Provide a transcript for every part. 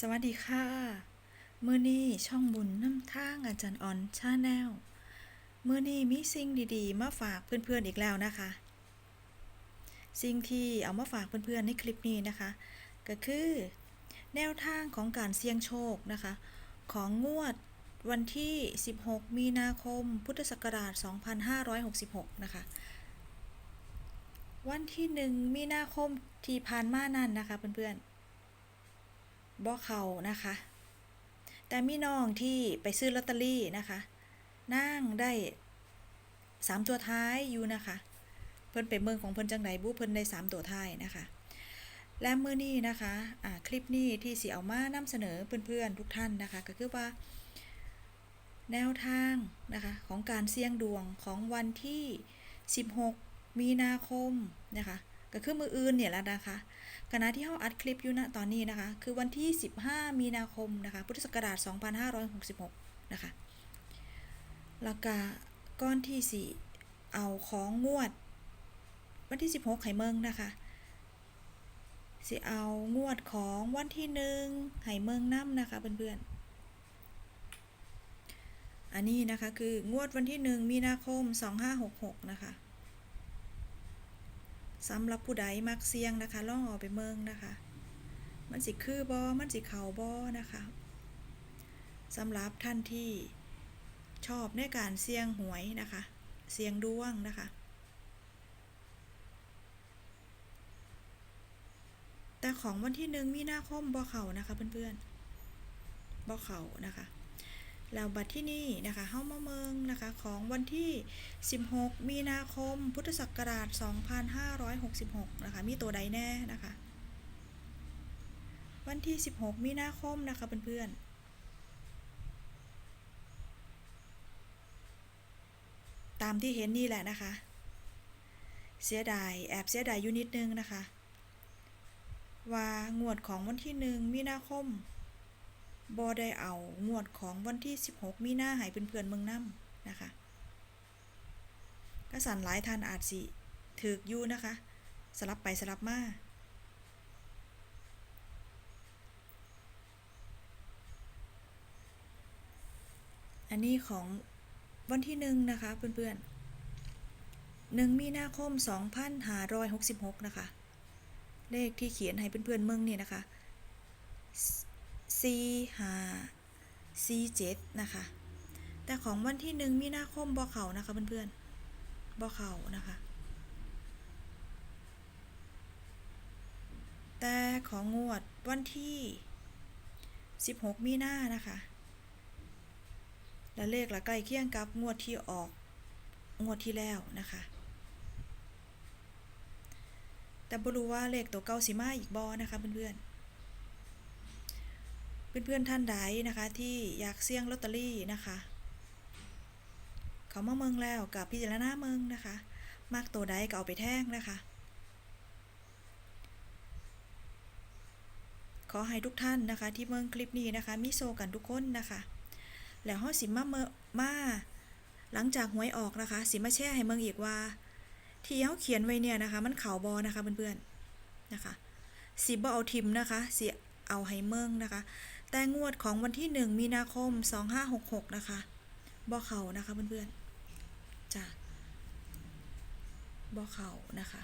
สวัสดีค่ะ มื้อนี้ช่องบุญน้ำทางอาจารย์ออนชาแนลมื้อนี้มีสิ่งดีๆ มาฝากเพื่อนๆอีกแล้วนะคะ สิ่งที่เอามาฝากเพื่อนๆในคลิปนี้นะคะ ก็คือ แนวทางของการเสี่ยงโชคนะคะ ของงวดวันที่ 16 มีนาคม พุทธศักราช 2566 นะคะ วันที่ 1 มีนาคมที่ผ่านมานั่นนะคะเพื่อนๆ บ่เขานะคะ แต่มีน้องที่ไปซื้อลอตเตอรี่นะคะนั่งได้สามตัวท้ายอยู่นะคะ เพิ่นไปเมืองของเพิ่นจังไดบุเพิ่นได้สามตัวท้ายนะคะ และเมื้อนี้นะคะอ่าคลิปนี้ที่สิเอามานำเสนอเพื่อนๆทุกท่านนะคะ ก็คือว่า แนวทางนะคะของการเสี่ยงดวงของวันที่ 16 มีนาคมนะคะ ก็คือมืออื่นเนี่ยแหล้วนะคะขณะที่เขาอัดคลิปอยู่ณตอนนี้นะคะ คือวันที่ 15 มีนาคมนะคะ พุทธศักราช 2566 นะคะ แล้วก็ก้อนที่ 4 เอาของงวด วันที่ 16ไข่เมืองนะคะ สิเอางวดของวันที่หนึ่งไห่เมืองน้ำนะคะเพื่อนๆ อันนี้นะคะคืองวดวันที่หนึ่งมีนาคม 2566 นะคะ สำหรับผู้ใดมักเสี่ยงนะคะล่องออกไปเมืองนะคะ มันสิคือบอมันสิเข่าบอนะคะสำหรับท่านที่ชอบในการเสี่ยงหวยนะคะ เสี่ยงดวงนะคะแต่ของวันที่หนึ่งมีนาคมบอเขานะคะเพื่อนๆบอเขานะคะ แล้วบัตรที่นี่นะคะเฮ้ามาเมืองนะคะของวันที่ 16 มีนาคม พุทธศักราช 2566 นะคะ มีตัวใดแน่นะคะ วันที่ 16 มีนาคมนะคะเพื่อนๆตามที่เห็นนี่แหละนะคะ เสียดายแอบเสียดายอยู่นิดนึงนะคะ ว่างวดของวันที่หนึ่งมีนาคม บอได้เอางวดของวันที่ 16 มีนาหายเพื่อนๆเมืองน้ำนะคะก็สั่นหลายท่านอาจสิถือกอยู่นะคะ สลับไปสลับมาอันนี้ของวันที่หนึ่งนะคะเพื่อนๆหนึ่งมีนาคม 2566 นะคะ เลขที่เขียนให้เพื่อนๆเมืองนี่นะคะ C ห C เจ็ดนะคะ แต่ของวันที่หนึ่งมีนาคมบอเขานะคะเพื่อนๆบอเขานะคะ แต่ของงวดวันที่ 16 มีนานะคะ และเลขละใกล้เคียงกับงวดที่ออกงวดที่แล้วนะคะ แต่บรู้ว่าเลขตัวเก่าสิมาอีกบอนะคะเพื่อนๆ เพื่อนๆท่านใดนะคะที่อยากเสี่ยงลอตเตอรี่นะคะเขามาเมืองแล้วกับพิจารณาเมืองนะคะ มากตัวใดก็เอาไปแท่งนะคะ ขอให้ทุกท่านนะคะ ที่เมืองคลิปนี้นะคะมีโซกันทุกคนนะคะ แล้วเฮาสิมาเมมาหลังจากหวยออกนะคะ สิมาแช่ให้เมืองอีกว่า ที่เฮาเขียนไว้เนี่ยนะคะ มันเข่าบอนะคะเพื่อนๆนะคะสิบ่เอาทิมนะคะสิเอาให้เมืองนะคะ แต่งวดของวันที่ 1 มีนาคม 2566 นะคะบ่เขานะคะเพื่อนๆจ้ะบ่เขานะคะ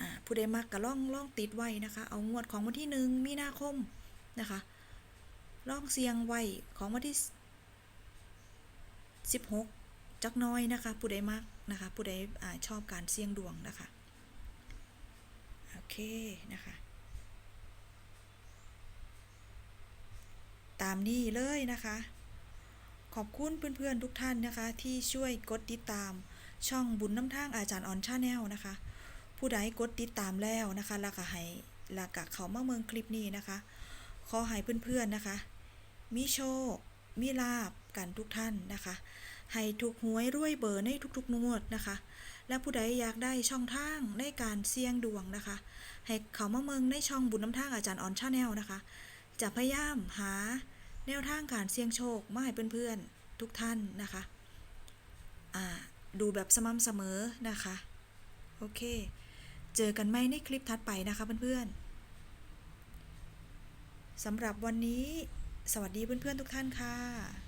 อ่าผู้ใดมักก็ล่องล่องติดไว้นะคะ เอางวดของวันที่1มีนาคมนะคะล่องเสียงไว้ของวันที่ 16 จักน้อยนะคะ ผู้ใดมักนะคะ ผู้ใดอชอบการเสี่ยงดวงนะคะ โอเคนะคะ ตามนี้เลยนะคะ ขอบคุณเพื่อนๆทุกท่านนะคะ ที่ช่วยกดติดตามช่องบุญน้ำทางอาจารย์ออนชาแนลนะคะ ผู้ใดกดติดตามแล้วนะคะแล้วก็ให้แล้วก็เขามาเมืองคลิปนี้นะคะ ขอให้เพื่อนๆนะคะ มีโชค มีลาบกันทุกท่านนะคะ ให้ถูกหวยรวยเบอร์ในทุกๆงวดนะคะ และผู้ใดอยากได้ช่องทางในการเสี่ยงดวงนะคะ ให้เขามาเมืองในช่องบุญน้ำทางอาจารย์ออนชาแนลนะคะ จะพยายามหา แนวทางการเสี่ยงโชคมาให้เพื่อนๆทุกท่านนะคะอ่าดูแบบสม่ำเสมอนะคะ โอเค เจอกันไหมในคลิปถัดไปนะคะเพื่อนๆสำหรับวันนี้ สวัสดีเพื่อนๆทุกท่านค่ะ